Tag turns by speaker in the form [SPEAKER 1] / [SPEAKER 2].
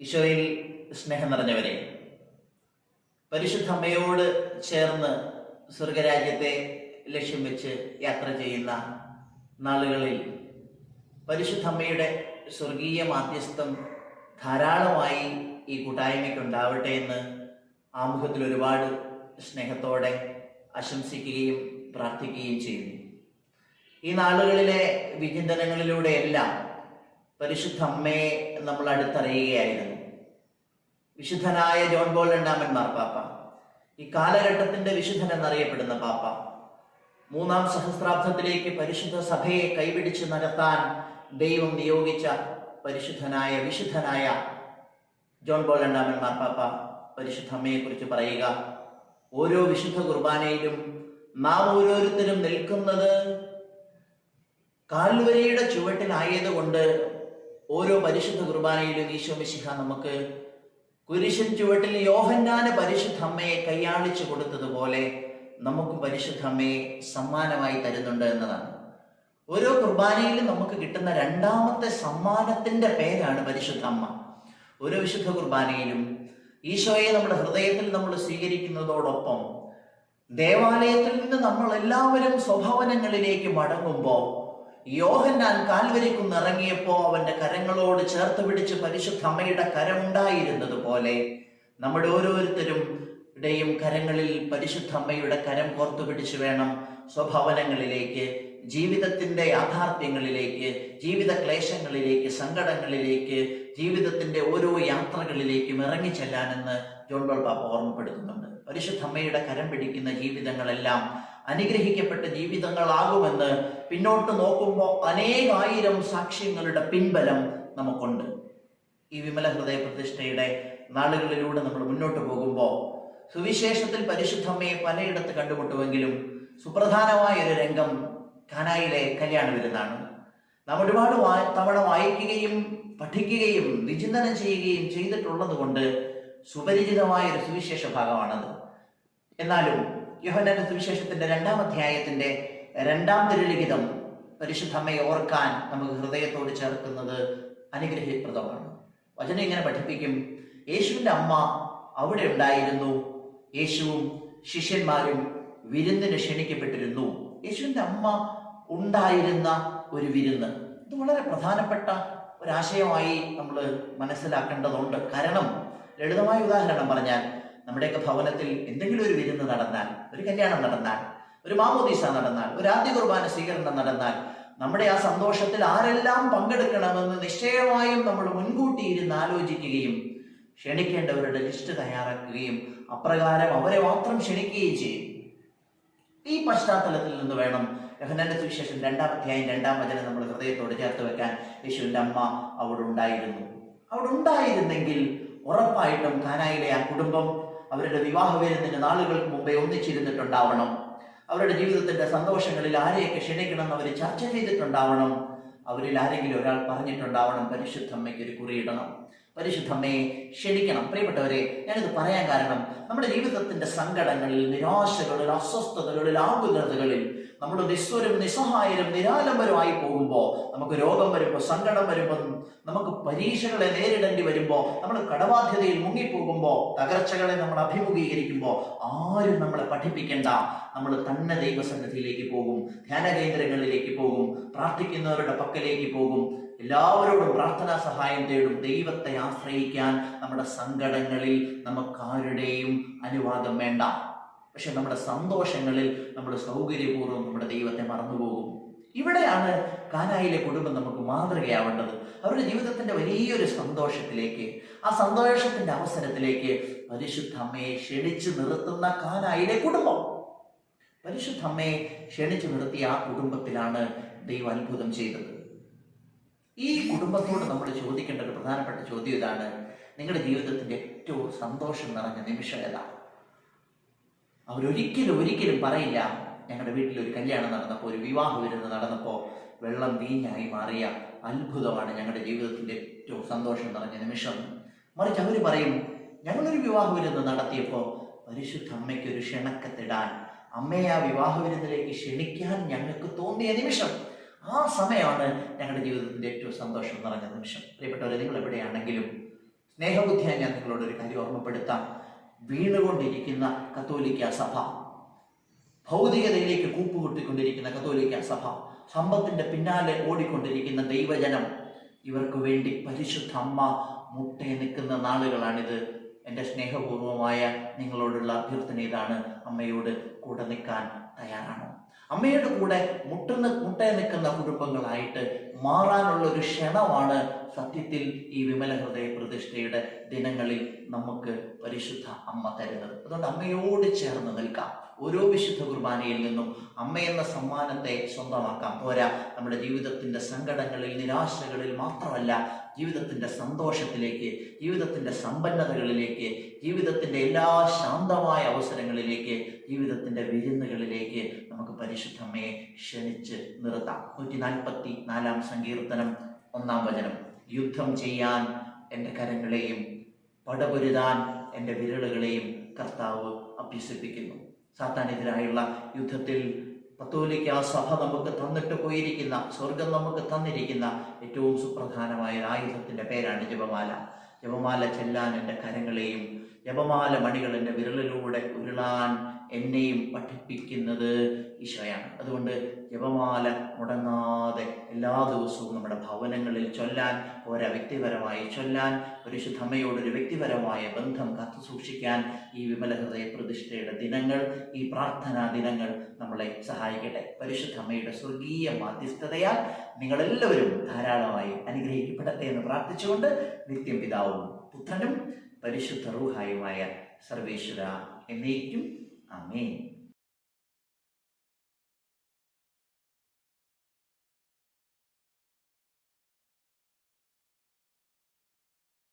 [SPEAKER 1] ഈശോയിൽ സ്നേഹം നിറഞ്ഞവരെ പരിശുദ്ധ അമ്മയോട് ചേർന്ന് സ്വർഗരാജ്യത്തെ ലക്ഷ്യം വെച്ച് യാത്ര ചെയ്യുന്ന നാളുകളിൽ പരിശുദ്ധ അമ്മയുടെ സ്വർഗീയ മാധ്യസ്ഥം ധാരാളമായി ഈ കൂട്ടായ്മയ്ക്ക് ഉണ്ടാവട്ടെ എന്ന് ആമുഖത്തിൽ ഒരുപാട് സ്നേഹത്തോടെ ആശംസിക്കുകയും പ്രാർത്ഥിക്കുകയും ചെയ്യുന്നു. ഈ നാളുകളിലെ വിചിന്തനങ്ങളിലൂടെയെല്ലാം പരിശുദ്ധ അമ്മയെ നമ്മൾ അടുത്തറിയുകയായിരുന്നു. വിശുദ്ധനായ ജോൺ ബോൾ രണ്ടാമൻ മാർപ്പാപ്പ ഈ കാലഘട്ടത്തിന്റെ വിശുദ്ധൻ എന്നറിയപ്പെടുന്ന പാപ്പ. മൂന്നാം സഹസ്രാബ്ദത്തിലേക്ക് പരിശുദ്ധ സഭയെ കൈപിടിച്ച് നടത്താൻ ദൈവം നിയോഗിച്ച പരിശുദ്ധനായ വിശുദ്ധനായ ജോൺ ബോൾ രണ്ടാമൻ മാർപ്പാപ്പ പരിശുദ്ധ അമ്മയെ കുറിച്ച് പറയുക. ഓരോ വിശുദ്ധ കുർബാനയിലും നാം ഓരോരുത്തരും നിൽക്കുന്നത് കാൽവരിയുടെ ചുവട്ടിലായതുകൊണ്ട് ഓരോ പരിശുദ്ധ കുർബാനയിലും ഈശോ മിശിഹ നമുക്ക് കുരിശൻ ചുവട്ടിൽ യോഹന്നാന പരിശുദ്ധ അമ്മയെ കൈയാളിച്ചു കൊടുത്തതുപോലെ നമുക്ക് പരിശുദ്ധ അമ്മയെ സമ്മാനമായി തരുന്നുണ്ട് എന്നതാണ്. ഓരോ കുർബാനയിലും നമുക്ക് കിട്ടുന്ന രണ്ടാമത്തെ സമ്മാനത്തിന്റെ പേരാണ് പരിശുദ്ധ അമ്മ. ഓരോ വിശുദ്ധ കുർബാനയിലും ഈശോയെ നമ്മുടെ ഹൃദയത്തിൽ നമ്മൾ സ്വീകരിക്കുന്നതോടൊപ്പം ദേവാലയത്തിൽ നിന്ന് നമ്മൾ എല്ലാവരും സ്വഭവനങ്ങളിലേക്ക് മടങ്ങുമ്പോൾ യോഹന്നാൻ കാൽവരിക്കും ഇറങ്ങിയപ്പോ അവന്റെ കരങ്ങളോട് ചേർത്ത് പിടിച്ച് പരിശുദ്ധ അമ്മയുടെ കരമുണ്ടായിരുന്നത് പോലെ നമ്മുടെ ഓരോരുത്തരും ടെയും കരങ്ങളിൽ പരിശുദ്ധ അമ്മയുടെ കരം കോർത്തു പിടിച്ച് വേണം സ്വഭവനങ്ങളിലേക്ക് ജീവിതത്തിന്റെ യാഥാർത്ഥ്യങ്ങളിലേക്ക് ജീവിത ക്ലേശങ്ങളിലേക്ക് സങ്കടങ്ങളിലേക്ക് ജീവിതത്തിന്റെ ഓരോ യാത്രകളിലേക്കും ഇറങ്ങിച്ചെല്ലാനെന്ന് ജോൺ ബോൾ പാപ്പ ഓർമ്മപ്പെടുത്തുന്നുണ്ട്. പരിശുദ്ധ അമ്മയുടെ കരം പിടിക്കുന്ന ജീവിതങ്ങളെല്ലാം അനുഗ്രഹിക്കപ്പെട്ട ജീവിതങ്ങളാകുമെന്ന് പിന്നോട്ട് നോക്കുമ്പോൾ അനേകായിരം സാക്ഷ്യങ്ങളുടെ പിൻബലം നമുക്കുണ്ട്. ഈ വിമല ഹൃദയ പ്രതിഷ്ഠയുടെ നാളുകളിലൂടെ നമ്മൾ മുന്നോട്ട് പോകുമ്പോൾ സുവിശേഷത്തിൽ പരിശുദ്ധമ്മയെ പലയിടത്ത് കണ്ടുമുട്ടുമെങ്കിലും സുപ്രധാനമായ ഒരു രംഗം കാനായിലെ കല്യാണ വിരുന്നാണ്. നാം ഒരുപാട് തവണ വായിക്കുകയും പഠിക്കുകയും വിചിന്തനം ചെയ്യുകയും ചെയ്തിട്ടുള്ളത് കൊണ്ട് സുപരിചിതമായ ഒരു സുവിശേഷ ഭാഗമാണത്. എന്നാലും യോഹന്നാന്റെ സുവിശേഷത്തിന്റെ രണ്ടാം അധ്യായത്തിന്റെ രണ്ടാം തിരുലിഖിതം പരിശുദ്ധമ്മയെ ഓർക്കാൻ നമുക്ക് ഹൃദയത്തോട് ചേർക്കുന്നത് അനുഗ്രഹപ്രദമാണ്. വചനം ഇങ്ങനെ പഠിപ്പിക്കും. യേശുവിന്റെ അമ്മ അവിടെ ഉണ്ടായിരുന്നു. യേശുവും ശിഷ്യന്മാരും വിരുന്നിന് ക്ഷണിക്കപ്പെട്ടിരുന്നു. യേശുവിന്റെ അമ്മ ഉണ്ടായിരുന്ന ഒരു വിരുന്ന്. ഇത് വളരെ പ്രധാനപ്പെട്ട ഒരാശയമായി നമ്മൾ മനസ്സിലാക്കേണ്ടതുണ്ട്. കാരണം ലളിതമായ ഉദാഹരണം പറഞ്ഞാൽ നമ്മുടെയൊക്കെ ഭവനത്തിൽ എന്തെങ്കിലും ഒരു വിരുന്ന് നടന്നാൽ ഒരു കല്യാണം നടന്നാൽ ഒരു മാമോദീസ നടന്നാൽ ഒരു ആദ്യ കുർബാന സ്വീകരണം നടന്നാൽ നമ്മുടെ ആ സന്തോഷത്തിൽ ആരെല്ലാം പങ്കെടുക്കണമെന്ന് നിശ്ചയമായും നമ്മൾ മുൻകൂട്ടി ഇരുന്ന് ആലോചിക്കുകയും ക്ഷണിക്കേണ്ടവരുടെ ലിസ്റ്റ് തയ്യാറാക്കുകയും അപ്രകാരം അവരെ മാത്രം ക്ഷണിക്കുകയും ചെയ്യും. ഈ പശ്ചാത്തലത്തിൽ നിന്ന് വേണം യഹനന്റെ സുവിശേഷം രണ്ടാം അധ്യായം രണ്ടാം വചനം നമ്മൾ ഹൃദയത്തോട് ചേർത്ത് വെക്കാൻ യേശുവിന്റെ അമ്മ അവിടെ ഉണ്ടായിരുന്നു. അവിടെ ഉണ്ടായിരുന്നെങ്കിൽ ഉറപ്പായിട്ടും കാനായിലെ ആ കുടുംബം അവരുടെ വിവാഹ വിരുന്നിന് നാളുകൾക്ക് മുമ്പേ ഒന്നിച്ചിരുന്നിട്ടുണ്ടാവണം. അവരുടെ ജീവിതത്തിന്റെ സന്തോഷങ്ങളിൽ ആരെയൊക്കെ ക്ഷണിക്കണം അവർ ചർച്ച ചെയ്തിട്ടുണ്ടാവണം. അവരിൽ ആരെങ്കിലും ഒരാൾ പറഞ്ഞിട്ടുണ്ടാവണം പരിശുദ്ധമ്മയ്ക്ക് ഒരു കുറിയിടണം. പരിശുദ്ധമ്മയെ ക്ഷണിക്കണം പ്രിയപ്പെട്ടവരെ ഞാനിത് പറയാൻ കാരണം നമ്മുടെ ജീവിതത്തിന്റെ സങ്കടങ്ങളിൽ നിരാശകളിൽ അസ്വസ്ഥതകളിൽ ആകുലതകളിൽ നമ്മൾ നിസ്വരും നിസ്സഹായരും നിരാലംബരമായി പോകുമ്പോൾ നമുക്ക് രോഗം വരുമ്പോൾ സങ്കടം വരുമ്പോൾ നമുക്ക് പരീക്ഷകളെ നേരിടേണ്ടി വരുമ്പോൾ നമ്മൾ കടബാധ്യതയിൽ മുങ്ങിപ്പോകുമ്പോൾ തകർച്ചകളെ നമ്മൾ അഭിമുഖീകരിക്കുമ്പോൾ ആരും നമ്മളെ പഠിപ്പിക്കേണ്ട. നമ്മൾ തന്നെ ദൈവസന്നിധിയിലേക്ക് പോകും ധ്യാന കേന്ദ്രങ്ങളിലേക്ക് പോകും പ്രാർത്ഥിക്കുന്നവരുടെ പക്കലേക്ക് പോകും. എല്ലാവരോടും പ്രാർത്ഥനാ സഹായം തേടും. ദൈവത്തെ ആശ്രയിക്കാൻ നമ്മുടെ സങ്കടങ്ങളിൽ നമുക്കാരുടെയും അനുവാദം വേണ്ട. പക്ഷെ നമ്മുടെ സന്തോഷങ്ങളിൽ നമ്മൾ സൗകര്യപൂർവം നമ്മുടെ ദൈവത്തെ മറന്നുപോകും. ഇവിടെയാണ് കാനായിലെ കുടുംബം നമുക്ക് മാതൃകയാവേണ്ടത്. അവരുടെ ജീവിതത്തിന്റെ വലിയൊരു സന്തോഷത്തിലേക്ക് ആ സന്തോഷത്തിന്റെ അവസരത്തിലേക്ക് പരിശുദ്ധ അമ്മയെ ക്ഷണിച്ചു നിർത്തുന്ന കാനായിലെ കുടുംബം. പരിശുദ്ധ അമ്മയെ ക്ഷണിച്ചു നിർത്തിയ ആ കുടുംബത്തിലാണ് ദൈവം അത്ഭുതം ചെയ്തത്. ഈ കുടുംബത്തോട് നമ്മൾ ചോദിക്കേണ്ട ഒരു പ്രധാനപ്പെട്ട ചോദ്യം ഇതാണ്. നിങ്ങളുടെ ജീവിതത്തിന്റെ ഏറ്റവും സന്തോഷം നിറഞ്ഞ നിമിഷം ഏതാണ് അവരൊരിക്കലും ഒരിക്കലും പറയില്ല ഞങ്ങളുടെ വീട്ടിൽ ഒരു കല്യാണം നടന്നപ്പോൾ ഒരു വിവാഹ വിരുന്ന് നടന്നപ്പോൾ വെള്ളം വീഞ്ഞായി മാറിയ അത്ഭുതമാണ് ഞങ്ങളുടെ ജീവിതത്തിന്റെ ഏറ്റവും സന്തോഷം നിറഞ്ഞ നിമിഷം. മറിച്ച് അവർ പറയും ഞങ്ങളൊരു വിവാഹ വിരുന്ന് നടത്തിയപ്പോൾ പരിശുദ്ധ അമ്മയ്ക്ക് ഒരു ക്ഷണക്കത്തിടാൻ അമ്മയെ ആ വിവാഹ വിരുന്നിലേക്ക് ക്ഷണിക്കാൻ ഞങ്ങൾക്ക് തോന്നിയ നിമിഷം ആ സമയമാണ് ഞങ്ങളുടെ ജീവിതത്തിന്റെ ഏറ്റവും സന്തോഷം നിറഞ്ഞ നിമിഷം. പ്രിയപ്പെട്ടവരെ നിങ്ങൾ എവിടെയാണെങ്കിലും സ്നേഹബുദ്ധിയായി ഞാൻ നിങ്ങളോട് ഒരു കാര്യം ഓർമ്മപ്പെടുത്താം. വീണുകൊണ്ടിരിക്കുന്ന കത്തോലിക്ക സഭ ഭൗതികതയിലേക്ക് കൂപ്പുകൊട്ടിക്കൊണ്ടിരിക്കുന്ന കത്തോലിക്ക സഭ സമ്പത്തിന്റെ പിന്നാലെ ഓടിക്കൊണ്ടിരിക്കുന്ന ദൈവജനം ഇവർക്ക് വേണ്ടി പരിശുദ്ധ അമ്മ മുട്ടയെ നിൽക്കുന്ന നാളുകളാണിത്. എന്റെ സ്നേഹപൂർവമായ നിങ്ങളോടുള്ള അഭ്യർത്ഥന ഇതാണ്. അമ്മയോട് കൂടെ നിൽക്കാൻ തയ്യാറാണോ? അമ്മയുടെ കൂടെ മുട്ടുന്ന മുട്ടയെ നിൽക്കുന്ന കുടുംബങ്ങളായിട്ട് മാറാനുള്ള ഒരു ക്ഷണമാണ് സത്യത്തിൽ ഈ വിമല ഹൃദയ പ്രതിഷ്ഠയുടെ ദിനങ്ങളിൽ നമുക്ക് പരിശുദ്ധ അമ്മ തരുന്നത്. അതുകൊണ്ട് അമ്മയോട് ചേർന്ന് നിൽക്കാം. ഓരോ വിശുദ്ധ കുർബാനയിൽ നിന്നും അമ്മയെന്ന സമ്മാനത്തെ സ്വന്തമാക്കാം. പോരാ നമ്മുടെ ജീവിതത്തിന്റെ സങ്കടങ്ങളിൽ നിരാശകളിൽ മാത്രമല്ല ജീവിതത്തിന്റെ സന്തോഷത്തിലേക്ക് ജീവിതത്തിന്റെ സമ്പന്നതകളിലേക്ക് ജീവിതത്തിന്റെ എല്ലാ ശാന്തമായ അവസരങ്ങളിലേക്ക് ജീവിതത്തിന്റെ വിരുന്നുകളിലേക്ക് നമുക്ക് പരിശുദ്ധമ്മയെ ക്ഷണിച്ച് നിർത്താം. നൂറ്റി നാൽപ്പത്തി നാലാം സങ്കീർത്തനം ഒന്നാം വചനം. യുദ്ധം ചെയ്യാൻ എന്റെ കരങ്ങളെയും പടപൊരുതാൻ എന്റെ വിരലുകളെയും കർത്താവ് അഭ്യസിപ്പിക്കുന്നു. സാത്താനെതിരായുള്ള യുദ്ധത്തിൽ പത്തോലിക്ക സഭ നമുക്ക് തന്നിട്ട് പോയിരിക്കുന്ന സ്വർഗം നമുക്ക് തന്നിരിക്കുന്ന ഏറ്റവും സുപ്രധാനമായ ഒരു ആയുധത്തിന്റെ പേരാണ് ജപമാല. ജപമാല ചെല്ലാൻ എന്റെ കരങ്ങളെയും ജപമാല മണികൾ എന്റെ വിരലിലൂടെ ഉരുളാൻ എന്നെയും പഠിപ്പിക്കുന്നത് ഈശോയാണ്. അതുകൊണ്ട് ജപമാല മുടങ്ങാതെ എല്ലാ ദിവസവും നമ്മുടെ ഭവനങ്ങളിൽ ചൊല്ലാൻ ഓരോ വ്യക്തിപരമായി ചൊല്ലാൻ പരിശുദ്ധമ്മയോടൊരു വ്യക്തിപരമായ ബന്ധം കാത്തു സൂക്ഷിക്കാൻ ഈ വിമല ഹൃദയ പ്രതിഷ്ഠയുടെ ദിനങ്ങൾ ഈ പ്രാർത്ഥനാ ദിനങ്ങൾ നമ്മളെ സഹായിക്കട്ടെ. പരിശുദ്ധമ്മയുടെ സ്വർഗീയ മാധ്യസ്ഥതയാൽ നിങ്ങളെല്ലാവരും ധാരാളമായി അനുഗ്രഹിക്കപ്പെടട്ടെ എന്ന് പ്രാർത്ഥിച്ചുകൊണ്ട് നിത്യം പിതാവും പുത്രനും പരിശുദ്ധ റൂഹായുമായ സർവേശ്വര എന്നേക്കും Amén.